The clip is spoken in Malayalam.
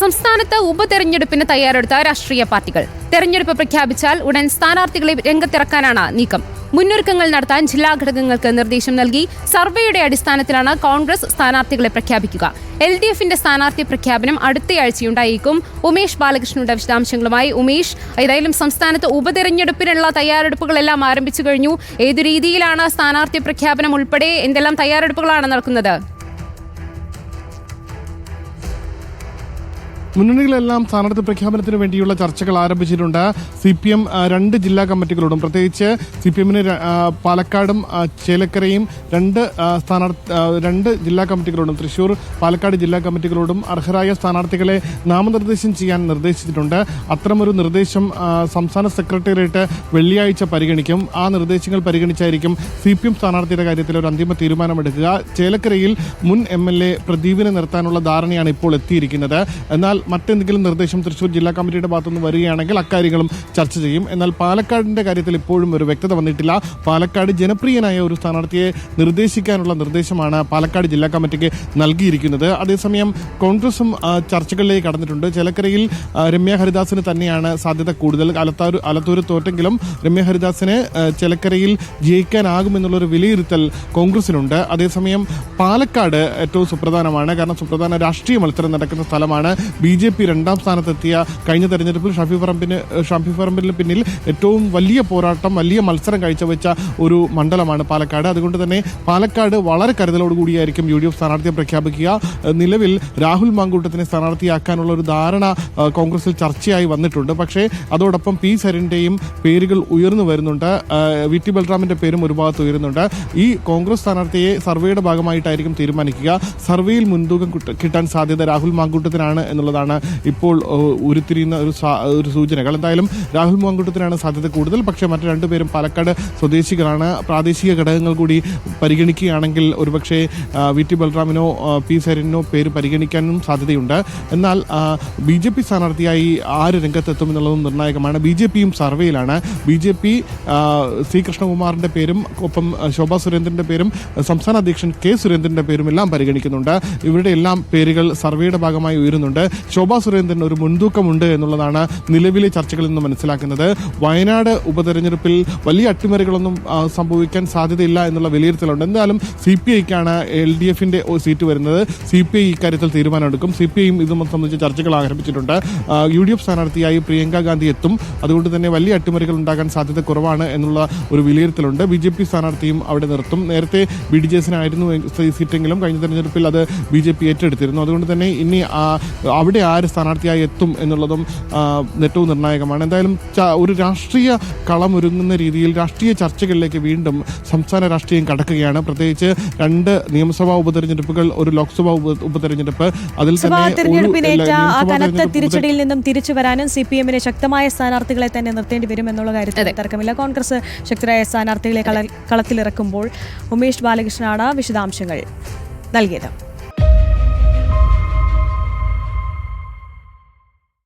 സംസ്ഥാനത്ത് ഉപതെരഞ്ഞെടുപ്പിന് തയ്യാറെടുത്ത രാഷ്ട്രീയ പാർട്ടികൾ. തെരഞ്ഞെടുപ്പ് പ്രഖ്യാപിച്ചാൽ ഉടൻ സ്ഥാനാർത്ഥികളെ രംഗത്തിറക്കാനാണ് നീക്കം. മുന്നൊരുക്കങ്ങൾ നടത്താൻ ജില്ലാ ഘടകങ്ങൾക്ക് നിർദ്ദേശം നൽകി സർവേയുടെ അടിസ്ഥാനത്തിലാണ് കോൺഗ്രസ് സ്ഥാനാർത്ഥികളെ പ്രഖ്യാപിക്കുക. എൽ ഡി എഫിന്റെ സ്ഥാനാർത്ഥി പ്രഖ്യാപനം അടുത്തയാഴ്ചയുണ്ടായേക്കും. ഉമേഷ് ബാലകൃഷ്ണന്റെ വിശദാംശങ്ങളുമായി ഉമേഷ്. ഏതായാലും സംസ്ഥാനത്ത് ഉപതെരഞ്ഞെടുപ്പിനുള്ള തയ്യാറെടുപ്പുകളെല്ലാം ആരംഭിച്ചു കഴിഞ്ഞു. ഏതു രീതിയിലാണ് സ്ഥാനാർത്ഥി പ്രഖ്യാപനം ഉൾപ്പെടെ എന്തെല്ലാം തയ്യാറെടുപ്പുകളാണ് നടക്കുന്നത്? മുന്നണികളെല്ലാം സ്ഥാനാർത്ഥി പ്രഖ്യാപനത്തിന് വേണ്ടിയുള്ള ചർച്ചകൾ ആരംഭിച്ചിട്ടുണ്ട്. സി പി എം രണ്ട് ജില്ലാ കമ്മിറ്റികളോടും പ്രത്യേകിച്ച് സി പി എമ്മിന് പാലക്കാടും ചേലക്കരയും രണ്ട് സ്ഥാനാർത്ഥി രണ്ട് ജില്ലാ കമ്മിറ്റികളോടും തൃശൂർ പാലക്കാട് ജില്ലാ കമ്മിറ്റികളോടും അർഹരായ സ്ഥാനാർത്ഥികളെ നാമനിർദ്ദേശം ചെയ്യാൻ നിർദ്ദേശിച്ചിട്ടുണ്ട്. അത്തരമൊരു നിർദ്ദേശം സംസ്ഥാന സെക്രട്ടേറിയറ്റ് വെള്ളിയാഴ്ച പരിഗണിക്കും. ആ നിർദ്ദേശങ്ങൾ പരിഗണിച്ചായിരിക്കും സി പി എം സ്ഥാനാർത്ഥിയുടെ കാര്യത്തിൽ ഒരു അന്തിമ തീരുമാനമെടുക്കുക. ചേലക്കരയിൽ മുൻ എം എൽ എ പ്രദീപിനെ നിർത്താനുള്ള ധാരണയാണ് ഇപ്പോൾ എത്തിയിരിക്കുന്നത്. എന്നാൽ മറ്റെന്തെങ്കിലും നിർദ്ദേശം തൃശ്ശൂർ ജില്ലാ കമ്മിറ്റിയുടെ ഭാഗത്തുനിന്ന് വരികയാണെങ്കിൽ അക്കാര്യങ്ങളും ചർച്ച ചെയ്യും. എന്നാൽ പാലക്കാടിന്റെ കാര്യത്തിൽ ഇപ്പോഴും ഒരു വ്യക്തത വന്നിട്ടില്ല. പാലക്കാട് ജനപ്രിയനായ ഒരു സ്ഥാനാർത്ഥിയെ നിർദ്ദേശിക്കാനുള്ള നിർദ്ദേശമാണ് പാലക്കാട് ജില്ലാ കമ്മിറ്റിക്ക് നൽകിയിരിക്കുന്നത്. അതേസമയം കോൺഗ്രസും ചർച്ചകളിലേക്ക് കടന്നിട്ടുണ്ട്. ചിലക്കരയിൽ രമ്യ ഹരിദാസിന് തന്നെയാണ് സാധ്യത കൂടുതൽ. അലത്താരു അലത്തൂർ തോറ്റെങ്കിലും രമ്യ ഹരിദാസിന് ചേലക്കരയിൽ ജയിക്കാനാകുമെന്നുള്ളൊരു വിലയിരുത്തൽ കോൺഗ്രസിനുണ്ട്. അതേസമയം പാലക്കാട് ഏറ്റവും സുപ്രധാനമാണ്. കാരണം സുപ്രധാന രാഷ്ട്രീയ മത്സരം നടക്കുന്ന സ്ഥലമാണ് ബി ജെ പി രണ്ടാം സ്ഥാനത്തെത്തിയ കഴിഞ്ഞ തെരഞ്ഞെടുപ്പിൽ ഷഫി പറമ്പിന് ഷഫി പറമ്പിന് പിന്നിൽ ഏറ്റവും വലിയ പോരാട്ടം വലിയ മത്സരം കാഴ്ചവെച്ച ഒരു മണ്ഡലമാണ് പാലക്കാട്. അതുകൊണ്ട് തന്നെ പാലക്കാട് വളരെ കരുതലോടുകൂടിയായിരിക്കും യു ഡി എഫ് സ്ഥാനാർത്ഥിയെ പ്രഖ്യാപിക്കുക. നിലവിൽ രാഹുൽ മാങ്കൂട്ടത്തിനെ സ്ഥാനാർത്ഥിയാക്കാനുള്ള ഒരു ധാരണ കോൺഗ്രസിൽ ചർച്ചയായി വന്നിട്ടുണ്ട്. പക്ഷേ അതോടൊപ്പം പി സരിന്റെയും പേരുകൾ ഉയർന്നു വരുന്നുണ്ട്. വി ടി ബൽറാമിന്റെ പേരും ഒരു ഭാഗത്ത് ഉയരുന്നുണ്ട്. ഈ കോൺഗ്രസ് സ്ഥാനാർത്ഥിയെ സർവേയുടെ ഭാഗമായിട്ടായിരിക്കും തീരുമാനിക്കുക. സർവേയിൽ മുൻതൂക്കം കിട്ടാൻ സാധ്യത രാഹുൽ മാങ്കൂട്ടത്തിനാണ് എന്നുള്ളതാണ് ഇപ്പോൾ ഏഹ്, ഉരുത്തിരിയുന്ന ഒരു ഒരു സൂചനകൾ എന്തായാലും രാഹുൽ മാങ്കൂട്ടത്തിനാണ് സാധ്യത കൂടുതൽ. പക്ഷേ മറ്റു രണ്ടുപേരും പാലക്കാട് സ്വദേശികളാണ്. പ്രാദേശിക ഘടകങ്ങൾ കൂടി പരിഗണിക്കുകയാണെങ്കിൽ ഒരുപക്ഷേ വി ടി ബൽറാമിനോ പി സരിനോ പേര് പരിഗണിക്കാനും സാധ്യതയുണ്ട്. എന്നാൽ ബി ജെ പി സ്ഥാനാർത്ഥിയായി ആര് രംഗത്തെത്തും എന്നുള്ളതും നിർണായകമാണ്. ബി ജെ പിയും സർവേയിലാണ്. ബി ജെ പി സി കൃഷ്ണകുമാറിന്റെ പേരും ഒപ്പം ശോഭാ സുരേന്ദ്രന്റെ പേരും സംസ്ഥാന അധ്യക്ഷൻ കെ സുരേന്ദ്രന്റെ പേരും എല്ലാം പരിഗണിക്കുന്നുണ്ട്. ഇവരുടെ എല്ലാം പേരുകൾ സർവേയുടെ ഭാഗമായി ഉയരുന്നുണ്ട്. ശോഭാ സുരേന്ദ്രൻ ഒരു മുൻതൂക്കമുണ്ട് എന്നുള്ളതാണ് നിലവിലെ ചർച്ചകളിൽ നിന്ന് മനസ്സിലാക്കുന്നത്. വയനാട് ഉപതെരഞ്ഞെടുപ്പിൽ വലിയ അട്ടിമറികളൊന്നും സംഭവിക്കാൻ സാധ്യതയില്ല എന്നുള്ള വിലയിരുത്തലുണ്ട്. എന്തായാലും സി പി ഐക്കാണ് എൽ ഡി എഫിന്റെ സീറ്റ് വരുന്നത്. സി പി ഐ ഇക്കാര്യത്തിൽ തീരുമാനമെടുക്കും. സി പി ഐയും ഇത് സംബന്ധിച്ച് ചർച്ചകൾ ആരംഭിച്ചിട്ടുണ്ട്. യു ഡി എഫ് സ്ഥാനാർത്ഥിയായി പ്രിയങ്ക ഗാന്ധി എത്തും. അതുകൊണ്ട് തന്നെ വലിയ അട്ടിമറികൾ ഉണ്ടാകാൻ സാധ്യത കുറവാണ് എന്നുള്ള ഒരു വിലയിരുത്തലുണ്ട്. ബി ജെ പി സ്ഥാനാർത്ഥിയും അവിടെ നിർത്തും. നേരത്തെ ബി ഡി ജെ എസിനായിരുന്നു സീറ്റെങ്കിലും കഴിഞ്ഞ തെരഞ്ഞെടുപ്പിൽ അത് ബി ജെ പി ഏറ്റെടുത്തിരുന്നു. അതുകൊണ്ട് തന്നെ ഇനി ആ, അവിടെ ആര് സ്ഥാനാർത്ഥിയായി എത്തും എന്നുള്ളതും ഏറ്റവും നിർണായകമാണ്. എന്തായാലും ഒരു രാഷ്ട്രീയ കളമൊരുങ്ങുന്ന രീതിയിൽ രാഷ്ട്രീയ ചർച്ചകളിലേക്ക് വീണ്ടും സംസ്ഥാന രാഷ്ട്രീയം കടക്കുകയാണ്. പ്രത്യേകിച്ച് രണ്ട് നിയമസഭാ ഉപതെരഞ്ഞെടുപ്പുകൾ ഒരു ലോക്സഭാ ഉപതെരഞ്ഞെടുപ്പ് അതിൽ തന്നെ തിരിച്ചടിയിൽ നിന്നും തിരിച്ചു വരാനും സി പി എമ്മിന് ശക്തമായ സ്ഥാനാർത്ഥികളെ തന്നെ നിർത്തേണ്ടി വരും എന്നുള്ള കാര്യത്തിൽ തർക്കമില്ല. കോൺഗ്രസ് ശക്തരായ സ്ഥാനാർത്ഥികളെ കള- കളത്തിലിറക്കുമ്പോൾ ഉമേഷ് ബാലകൃഷ്ണനാണ് വിശദാംശങ്ങൾ നൽകിയത്.